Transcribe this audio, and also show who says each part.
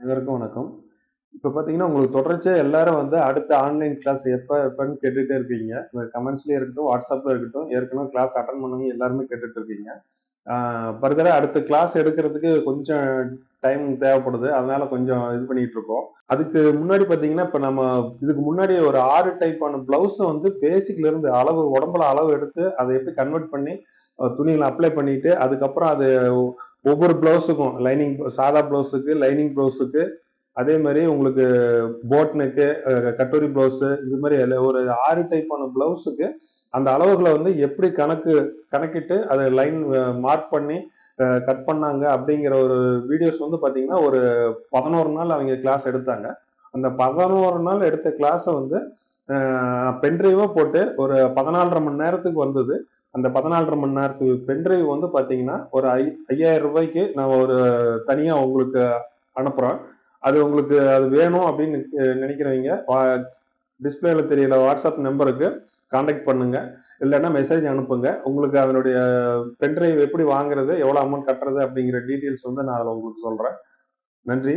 Speaker 1: அனைவருக்கும் வணக்கம். இப்போ பார்த்தீங்கன்னா உங்களுக்கு தொடர்ச்சியாக எல்லாரும் வந்து அடுத்த ஆன்லைன் கிளாஸ் எப்போ எப்போன்னு கேட்டுகிட்டே இருக்கீங்க. இந்த கமெண்ட்ஸ்லேயே இருக்கட்டும் வாட்ஸ்அப்பில் இருக்கட்டும் ஏற்கனவே கிளாஸ் அட்டன் பண்ணவங்க எல்லாருமே கேட்டுட்டு இருக்கீங்க. ஃபர்தராக அடுத்த கிளாஸ் எடுக்கிறதுக்கு கொஞ்சம் டைம் தேவைப்படுது. அதனால கொஞ்சம் இது பண்ணிட்டு இருக்கோம். அதுக்கு முன்னாடி பார்த்தீங்கன்னா இப்போ நம்ம இதுக்கு முன்னாடி ஒரு ஆறு டைப்பான பிளவுஸை வந்து பேசிக்ல இருந்து அளவு உடம்புல அளவு எடுத்து அதை எப்படி கன்வெர்ட் பண்ணி துணிகளை அப்ளை பண்ணிட்டு அதுக்கப்புறம் அது ஒவ்வொரு பிளவுஸுக்கும் லைனிங் சாதா பிளவுஸுக்கு லைனிங் பிளவுஸுக்கு அதே மாதிரி உங்களுக்கு போட் நெக்கு கட்டோரி பிளவுஸ் இது மாதிரி ஒரு ஆறு டைப்பான பிளவுஸுக்கு அந்த அளவுகளை வந்து எப்படி கணக்கு கணக்கிட்டு அதை லைன் மார்க் பண்ணி கட் பண்ணாங்க அப்படிங்கிற ஒரு வீடியோஸ் வந்து பார்த்தீங்கன்னா ஒரு பதினோரு நாள் அவங்க கிளாஸ் எடுத்தாங்க. அந்த பதினோரு நாள் எடுத்த கிளாஸை வந்து பென்ட்ரைவா போட்டு ஒரு பதினாலரை மணி நேரத்துக்கு வந்தது. அந்த பதினாலரை மணி நேரத்துக்கு பென்ட்ரைவ் வந்து பார்த்தீங்கன்னா ஒரு ஐ ஐயாயிரம் ரூபாய்க்கு நான் ஒரு தனியாக உங்களுக்கு அனுப்புகிறோம் அது உங்களுக்கு அது வேணும் அப்படின்னு நினைக்கிறவங்க டிஸ்பிளேல தெரியல வாட்ஸ்அப் நம்பருக்கு காண்டாக்ட் பண்ணுங்க. இல்லைன்னா மெசேஜ் அனுப்புங்க. உங்களுக்கு அதனுடைய பென்ட்ரைவ் எப்படி வாங்குறது எவ்வளோ அமௌண்ட் கட்டுறது அப்படிங்கிற டீட்டெயில்ஸ் வந்து நான் அதில் உங்களுக்கு சொல்கிறேன் நன்றி.